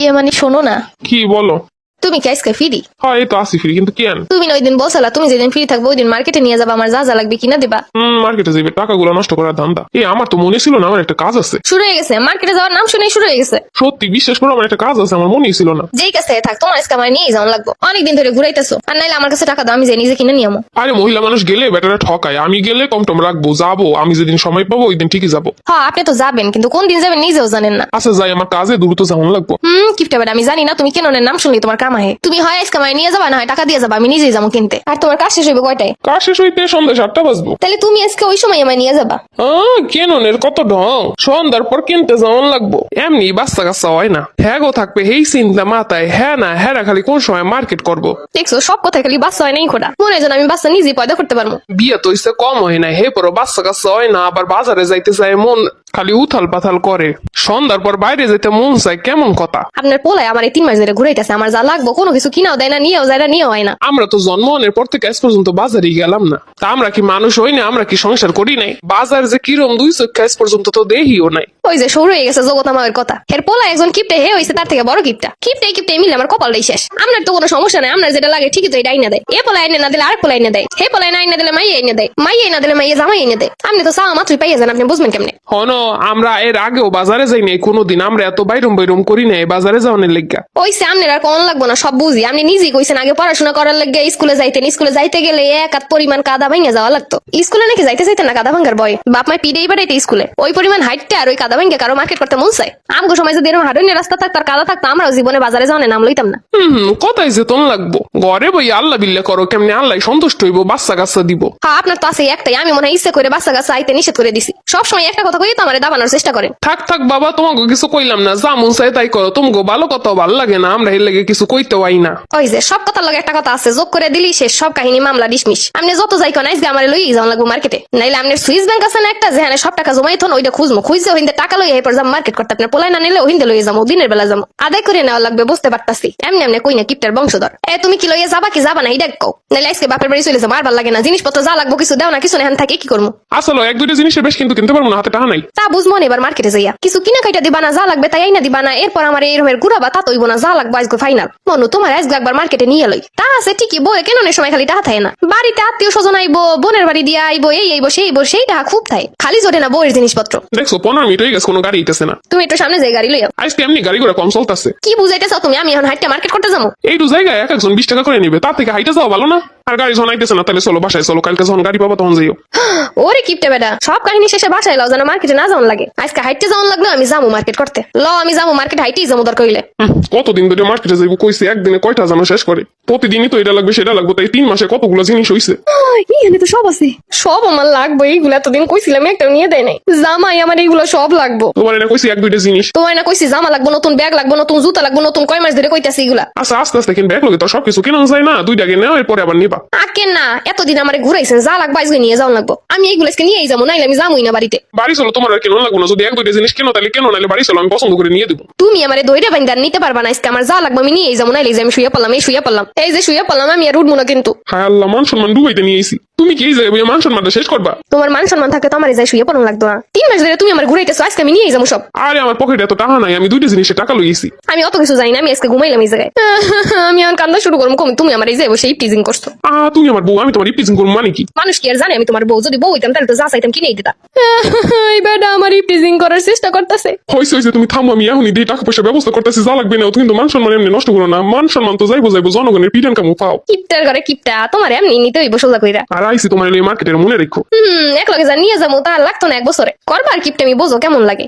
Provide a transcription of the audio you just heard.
ইয়ে মানে শোনো না। কি বলো? তুমি কি আজকে ফিরি হ্যাঁ এই তো আসি ফ্রি কিন্তু কেন তুমি না ওই দিন বলছিলা তুমি যেদিন ফ্রি থাকব ওই দিন মার্কেটে নিয়ে যাবা আমার যা যা লাগবে কিনা দিবা। হম মার্কেটে যাবে টাকাগুলো নষ্ট করার ধান্দা। এই আমার তো মনে ছিল না আমার একটা কাজ আছে। শুরু হয়ে গেছে মার্কেটে যাওয়ার নাম শুনে শুরু হয়ে গেছে। সত্যি বিশ্বাস করো আমার একটা কাজ আছে আমার মনেই ছিল না। যেই কাছে থাক তোমার আজকে আমার নিয়ে যাওয়ার লাগবো। অনেকদিন ধরে ঘুরাইতেছো আর নাইলে আমার কাছে টাকা দাও আমি যে নিজে কিনে নিয়ে আমো আরে মহিলা মানুষ গেলে বেটারা ঠকায় আমি গেলে কম টম রাখব যাব আমি যেদিন সময় পাবো ওই দিন ঠিকই যাব। হ্যাঁ আপনি তো যাবেন কিন্তু কোন দিন যাবেন নিজেও জানেন না। আচ্ছা যাই আমার কাজে দ্রুত যাওয়ান লাগবো। হুম কিপটা আমি জানি না তুমি কেন নাম শুনলি তোমার কাম আহে। তুমি হয় আজকে আমার নিয়ে যাবা না হয় টাকা দিয়ে যাবা আমি নিজেই যাব কিনতে। আর তোমার কাজ শেষ হইবে কয়টায়? কাজ শেষ হইতে সন্ধ্যা সাতটা বাজবো। তাহলে তুমি আজকে ওই সময় আমার নিয়ে যাবা। আহ, কেননের কত ঢং? সন্ধ্যার পর কিনতে যাওয়ান লাগবো। এমনি বাচ্চা কাচ্চা হয় না। হ্যাঁ গো থাকবে এই চিন্তা মাথায়। হ্যাঁ না হ্যাঁ খালি কোন সময় মার্কেট করব? দেখছ সব কথা খালি বাচ্চা হয় নাই খোটা মনে হয় আমি বাচ্চা নিজেই পয়দা করতে পারব। বিয়ে তো ইসে কম হয় না হে পরো বাচ্চা কাচ্চা হয় না আবার বাজারে যাইতে চায় মন খালি উথাল পাথাল করে। সন্ধ্যার পর বাইরে যেতে মন চায় কেমন কথা। আপনার পোলায় আমার এই তিন মাস ধরে ঘুরাইতেছে আমার যা লাগবো কোনো কিছু কিনাও দেয় না নিয়েও যায় না নিয়েও হয় না। আমরা তো জন্মনের পর থেকে আজ পর্যন্ত বাজারে গেলাম না। তা আমরা কি মানুষ হই না আমরা কি সংসার করি নাই? বাজার যে কিরম দুই চক্ষে আজ পর্যন্ত তো দেহিও নাই। ওই যে শুরু হয়ে গেছে জগৎ আমার কথা। এর পোলা একজন কিপটে হে হয়েছে তার থেকে বড় কিপটা। কিপটে কিপটে মিলে আমার কপালটাই শেষ। আপনার তো কোনো সমস্যা নাই আপনার যেটা লাগে ঠিকই তো এটা আইনা দেয়। এ পোলা আইনে না দিলে আর পোলা আইনে দেয়। হে পোলা আইনা দিলে মাই আইনে দেয়। মাই আইনা দিলে মাইয়ে জামাই এনে দেয়। আপনি তো চাওয়া মাত্রই পাইয়া যান আপনি বুঝবেন কেমনে? হন আমরা এর আগেও বাজারে যাই নাই কোনোদিন আমরা এত বাইরম বাইরম করি নাই বাজারে যাওয়ানের লেগা। ওই সে আপনার আর কোন লাগবো না সব বুঝি। আপনি নিজেই কইছেন আগে পড়াশোনা করার লাগে স্কুলে যাইতেন স্কুলে যাইতে গেলে এক হাত পরিমাণ কাদা ভাঙে যাওয়া লাগতো। স্কুলে নাকি যাইতে চাইতেন না কাদা ভাঙ্গার বয় বাপ মায় পিড়েই বেড়াইতে স্কুলে। ওই পরিমাণ হাইটতে আর ওই কাদা ভাঙ্গে কারও মার্কেট করতে মন চায়। আমগো সময় যদি এরকম হাডুনি রাস্তা থাকতো আর কাদা থাকতো আমরাও জীবনে বাজারে যাওয়ার নাম লইতাম না। হম হম কোথায় যে তোন লাগবো। ঘরে বই আল্লাহ বিল্লা করো কেমনি আল্লাহ সন্তুষ্ট হইব বাচ্চা কাচ্চা দিব। হ্যাঁ আপনার তো আছে একটাই আমি মনে হয় ইচ্ছে করে বাচ্চা গাছ আইতে নিষেধ করে দিছি। সবসময় একটা কথা কই তো আমার দাবানোর চেষ্টা করে। থাক থাক বাবা তোমাকে কিছু কইলাম না। যা মন চাই তাই করো। তোমাকে ভালো কথা ভালো লাগে না। আমরা এর লেগে কিছু কইতে পাই না। ওই যে সব কথার লগে একটা কথা আছে। যোগ করে দিলি শেষ। সব কাহিনী মামলা ডিসমিস আপনি যত যাই কোন আইসগে আমার লই যাওয়া লাগবো মার্কেটে নাইলে আপনার সুইস ব্যাংক আছে না একটা যেখানে সব টাকা জমাই থন ওইটা খুঁজবো খুঁজছে ওইন্দে টাকা লই এরপর যাম মার্কেট করতে। আপনার পোলাই না নিলে ওইন্দে লইয়ে যাব দিনের বেলা যাব আদায় করে নেওয়া লাগবে বুঝতে পারতাছি। এমনি এমনি কই না কিপটার বংশধর। এ তুমি কি লইয়ে যাবা কি যাবা না এটা কও। নাইলে আজকে বাপের বাড়ি চলে যাব আর ভালো লাগে না। জিনিসপত্র যা লাগবো কিছু দাও না কিছু না এখান থাকে কি করব আসলে এক দুইটা জিনিসের বেশ কিন্তু কিনতে পারব না হাতে টাকা নাই। তা বুঝব না এবার মার্কেটে যাইয়া। কিছু কিনা কাইটা দিবা না যা লাগবে তাই আইনা দিবা না এরপর আমার এই রকমের ঘুরাবা তা তৈব না যা লাগবে আজকে ফাইনাল মনু তোমার আজকে একবার মার্কেটে নিয়ে লই। তা আছে ঠিকই বই কেন সময় খালি টাকা থাকে না? বাড়িতে আত্মীয় স্বজন আইবো বোনের বাড়ি দিয়ে আইবো এই আইবো সেই আইবো সেই টাকা খুব থাকে। খালি জোটে না বইয়ের জিনিসপত্র। দেখছ পনেরো মিনিট হয়ে গেছে কোনো গাড়ি ইতেছে না। তুমি একটু সামনে যাই গাড়ি লইয়া। আজকে এমনি গাড়ি করে কম চলতেছে। কি বুঝাইতেছ তুমি? আমি এখন হাইটটা মার্কেট করতে যাব। এইটু জায়গায় এক একজন বিশ টাকা করে নিবে তার থেকে হাইটে যাওয়া ভালো না? আর গাড়ি যখন আইতেছে না তাহলে চলো বাসায় চলো কালকে যখন গাড়ি পাবো তখন যাইও। ওরে কিপটে বেটা সব কাহিনী শেষে বাসায় লাও যেন মার্কেটে না যাওয়ান লাগে। আজকে হাইটে যাওয়ান লাগল আমি যাব মার্কেট করতে। ল আমি যাব মার্কেট হাইটেই যাব দরকার হইলে। কতদিন ধরে মার্কেটে যাইবো কইছে একদিনে কয়টা জানো শেষ করে? প্রতিদিনই তো এটা লাগবে সেটা লাগবে তাই তিন মাসে কতগুলো জিনিস হইছে? এখানে তো সব আছে। সব আমার লাগবে এইগুলো এতদিন কইছিলাম একটা নিয়ে দেয় নাই। জামাই আমার এইগুলো সব লাগবো। তোমার এটা কইছি এক দুইটা জিনিস। তোমার না কইছি জামা লাগবো নতুন ব্যাগ লাগবো নতুন জুতা লাগবো নতুন কয় মাস ধরে কইতাছি এগুলা। আচ্ছা আস্তে আস্তে কিনবে এক লগে তো সবকিছু কেনা যায় না দুইটা কিনে এরপরে আবার নিবা। আকে না এতদিন আমার ঘুরাইছেন যা লাগবে আজকে নিয়ে যাওয়া লাগবো। আমি এইগুলো আজকে নিয়েই যাব নাইলে আমি যাবোই না বাড়িতে। বাড়ি চলো তোমার আর কেন লাগবো না? যদি এক দুইটা জিনিস কেন তাহলে কেন নাইলে বাড়ি চলো আমি পছন্দ করে নিয়ে দেবো। তুমি আমার দইটা বাইন্দার নিতে পারবা না আজকে আমার যা লাগবে আমি নিয়েই যাব নাইলে যে আমি শুয়ে পড়লাম এই শুয়ে পড়লাম। এই যে শুয়ে পড়লাম আমি আর উঠবো না কিন্তু। হ্যাঁ আল্লাহ মান সম্মান ডুবাইতে নিয়েছি তুমি কি জায়গায় বইয়া মান সম্মানটা শেষ করবা? তোমার মান সম্মান থাকতে তো আমার এই যে শুয়ে পড়ানো লাগতো না। তিন মাস ধরে তুমি আমার ঘুরাইতেছো আজকে আমি নিয়েই যাব সব। আরে আমার পকেটে এত টাকা নাই আমি দুইটা জিনিসের টাকা লইছি। আমি অত কিছু জানি না আমি আজকে ঘুমাইলাম এই জায়গায়। আমি এখন কান্দা শুরু করব কম তুমি আমার এই যে বসে টিজিং করছ। আ তুমি আমার বউ আমি তোমার ইপটিজিং করব মানে কি? মানুষ কি আর জানে আমি তোমার বউ যদি বউ হইতাম তাহলে তো যা চাইতাম কিনেই দিতাম এই বেটা আমার টিজিং করার চেষ্টা করতেছে। হয়েছে হয়েছে তুমি থামো আমি এখনই দিয়ে টাকা পয়সা ব্যবস্থা করতেছি যা লাগবে না তুমি কিন্তু মান সম্মান এমনি নষ্ট করো না। মান সম্মান তো যাইবো যাইবো জনগণের পিটান কামু পাও। কিপটার ঘরে কিপটা তোমার এমনি নিতে হইব সোজা কইরা। আর আইসি তোমার এই মার্কেটের মনে রেখো হুম, এক লগে যা নিয়ে যাব তা লাগতো না এক বছরে। করবার কিপটে আমি বোঝো কেমন লাগে।